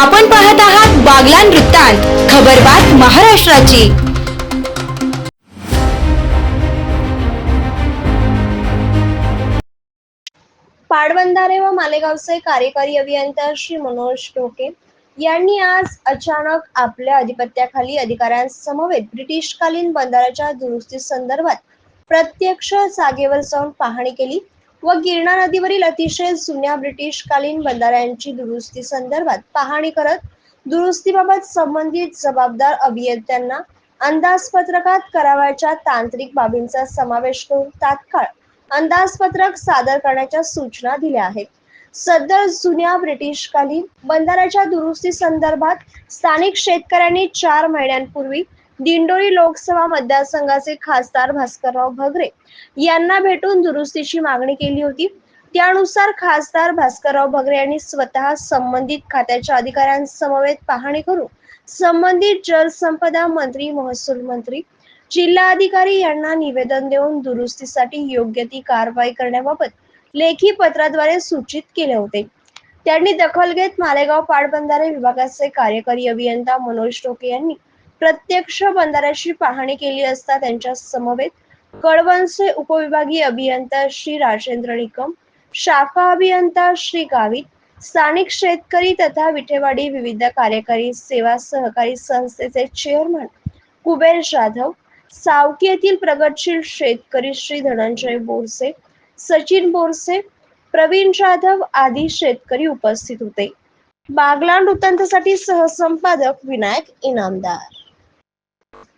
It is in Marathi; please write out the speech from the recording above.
आपण पाहत आहात बागलान वृत्तांत खबरबात महाराष्ट्राची. पाटबंधारे व मालेगावचे कार्यकारी अभियंता श्री मनोज टोके यांनी आज अचानक आपल्या अधिपत्याखाली अधिकाऱ्यांसमवेत ब्रिटिशकालीन बंदराच्या दुरुस्ती संदर्भात प्रत्यक्ष जागेवर जाऊन पाहणी केली. व गिरणा नदीवरील अतिशय जुन्या ब्रिटिशकालीन बंधाऱ्यांची दुरुस्ती संदर्भात पाहणी करत दुरुस्तीबाबत संबंधित जबाबदार अभियंत्यांना अंदाजपत्रकात करावयाच्या तांत्रिक बाबींचा समावेश करून तात्काळ अंदाजपत्रक सादर करण्याच्या सूचना दिल्या आहेत. सदर जुन्या ब्रिटिशकालीन बंधाऱ्याच्या दुरुस्ती संदर्भात स्थानिक शेतकऱ्यांनी चार महिन्यांपूर्वी दिंडोरी लोकसभा मतदारसंघाचे खासदार भास्करराव भगरे यांना भेटून दुरुस्तीची मागणी केली होती. त्यानुसार खासदार भास्करराव भगरे यांनी स्वतः संबंधित खात्याच्या अधिकाऱ्यांसमवेत पाहणी करून संबंधित जलसंपदा मंत्री महसूल मंत्री जिल्हाधिकारी यांना निवेदन देऊन दुरुस्तीसाठी योग्य ती कारवाई करण्याबाबत लेखी पत्राद्वारे सूचित केले होते. त्यांनी दखल घेत मालेगाव पाटबंधारे विभागाचे कार्यकारी अभियंता मनोज टोके यांनी प्रत्यक्ष बंधाऱ्याची पाहणी केली असता त्यांच्या समवेत कळवणचे उपविभागीय अभियंता श्री राजेंद्र निकम शाखा अभियंता श्री गावित स्थानिक शेतकरी तथा विठेवाडी विविध कार्यकारी सेवा सहकारी संस्थेचे चेअरमन कुबेर जाधव सावकी येथील प्रगतशील शेतकरी श्री धनंजय बोरसे सचिन बोरसे प्रवीण जाधव आदी शेतकरी उपस्थित होते. बागलाण वृत्तांतासाठी सहसंपादक विनायक इनामदार.